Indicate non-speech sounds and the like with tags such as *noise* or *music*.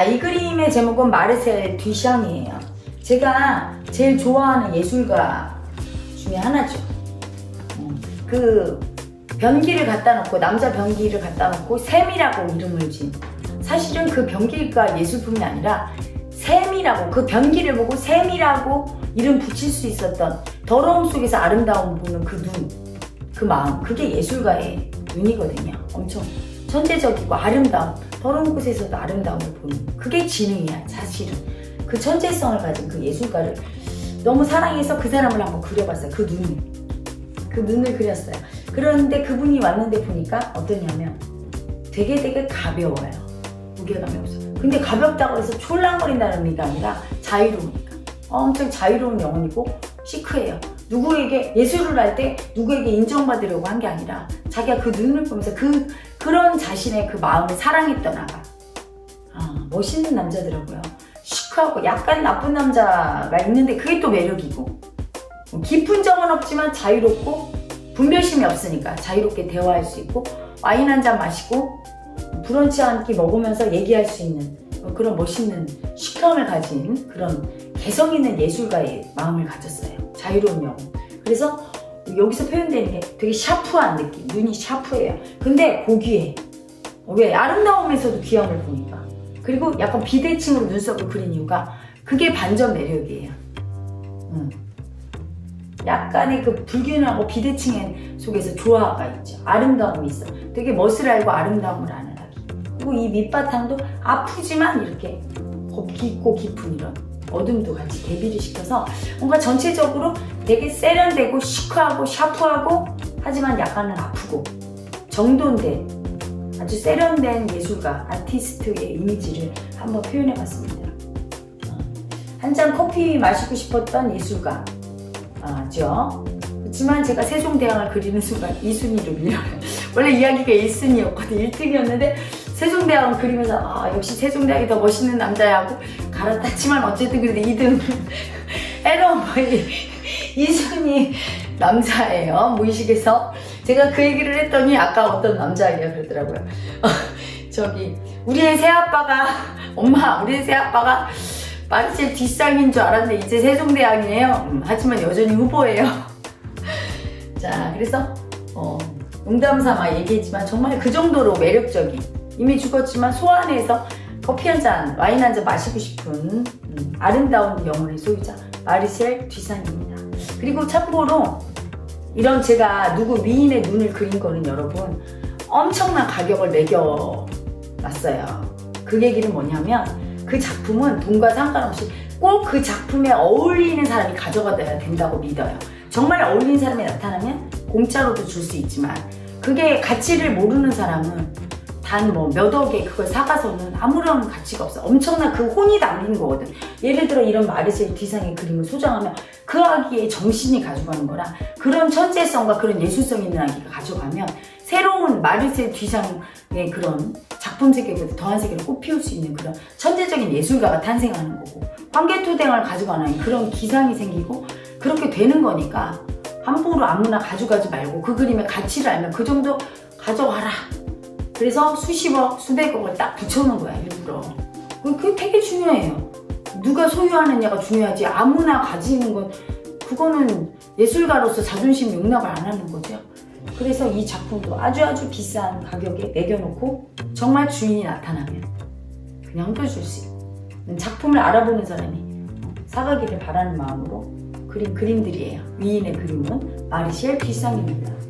자, 이 그림의 제목은 마르셀 뒤샹이에요. 제가 제일 좋아하는 예술가 중에 하나죠. 음, 그 변기를 갖다 놓고 남자 변기를 갖다 놓고 샘이라고 이름을 진 사실은 그 변기가 예술품이 아니라 샘이라고 그 변기를 보고 샘이라고 이름 붙일 수 있었던 더러움 속에서 아름다움 보는 그 눈, 그 마음 그게 예술가의 눈이거든요. 엄청 천재적이고 아름다움 더러운 곳에서도 아름다움을 보는 그게 지능이야 사실은 그 천재성을 가진 그 예술가를 너무 사랑해서 그 사람을 한번 그려봤어요. 그 눈을 그 눈을 그렸어요. 그런데 그분이 왔는데 보니까 어떠냐면 되게 되게 가벼워요. 무게감이 없어. 근데 가볍다고 해서 촐랑거린다는 의미가 아니라 자유로우니까. 엄청 자유로운 영혼이고 시크해요. 누구에게 예술을 할 때 누구에게 인정받으려고 한 게 아니라 자기가 그 눈을 보면서 그 그런 자신의 그 마음을 사랑했던 아가. 아, 멋있는 남자더라고요. 시크하고 약간 나쁜 남자가 있는데 그게 또 매력이고 깊은 정은 없지만 자유롭고 분별심이 없으니까 자유롭게 대화할 수 있고 와인 한 잔 마시고 브런치 한 끼 먹으면서 얘기할 수 있는 그런 멋있는 시크함을 가진 그런 개성 있는 예술가의 마음을 가졌어요. 자유로운 영혼. 그래서 여기서 표현되는 게 되게 샤프한 느낌. 눈이 샤프해요. 근데 고귀해. 왜? 아름다움에서도 귀함을 보니까. 그리고 약간 비대칭으로 눈썹을 그린 이유가 그게 반전 매력이에요. 음. 약간의 그 불균하고 비대칭 속에서 조화가 있죠. 아름다움이 있어. 되게 멋을 알고 아름다움을 아는 아기. 그리고 이 밑바탕도 아프지만 이렇게 깊고 깊은 이런 어둠도 같이 대비를 시켜서 뭔가 전체적으로 되게 세련되고 시크하고 샤프하고 하지만 약간은 아프고 정돈된 아주 세련된 예술가, 아티스트의 이미지를 한번 표현해 봤습니다. 한 잔 커피 마시고 싶었던 예술가, 죠 그렇지만 제가 세종대왕을 그리는 순간 2순위로 밀려요. *laughs* 원래 이야기가 1순위였거든, 1등이었는데 세종대왕을 그리면서 아 역시 세종대왕이 더 멋있는 남자야 하고 갈아탔지만 어쨌든 그래도 2등 *laughs* 해로 거의 2순위 남자예요, 무의식에서. 제가 그 얘기를 했더니 아까 어떤 남자애가 그러더라고요. 어, *laughs* 저기 우리의 새아빠가 엄마 우리의 새아빠가 마르셀 뒷상인 줄 알았는데 이제 세종대왕이에요. 음, 하지만 여전히 후보예요. *laughs* 자 그래서 어, 농담 삼아 얘기했지만 정말 그 정도로 매력적인 이미 죽었지만 소환해서 커피 한 잔, 와인 한 잔 마시고 싶은 음, 아름다운 영혼의 소유자 마르셀 뒷상입니다. 그리고 참고로 이런 제가 누구 미인의 눈을 그린 거는 여러분 엄청난 가격을 매겨놨어요. 그 얘기는 뭐냐면 그 작품은 돈과 상관없이 꼭 그 작품에 어울리는 사람이 가져가야 된다고 믿어요. 정말 어울리는 사람이 나타나면 공짜로도 줄 수 있지만 그게 가치를 모르는 사람은 단 뭐 몇 억에 그걸 사가서는 아무런 가치가 없어. 엄청난 그 혼이 담긴 거거든. 예를 들어 이런 마르셀 뒤상의 그림을 소장하면 그 아기의 정신이 가져가는 거라 그런 천재성과 그런 예술성 있는 아기가 가져가면 새로운 마르셀 뒤상의 그런 작품 세계보다 더한 세계를 꽃피울 수 있는 그런 천재적인 예술가가 탄생하는 거고 관계토댕을 가져가는 그런 기상이 생기고 그렇게 되는 거니까 함부로 아무나 가져가지 말고 그 그림의 가치를 알면 그 정도 가져와라. 그래서 수십억, 수백억을 딱 붙여놓은 거야, 일부러. 그- 그게 되게 중요해요. 누가 소유하느냐가 중요하지. 아무나 가지는 건, 그거는 예술가로서 자존심 용납을 안 하는 거죠. 그래서 이 작품도 아주 아주 비싼 가격에 매겨놓고 정말 주인이 나타나면 그냥 훔겨줄 수 있는 작품을 알아보는 사람이 사가기를 바라는 마음으로 그린 그림들이에요. 위인의 그림은 마르시엘 피상입니다.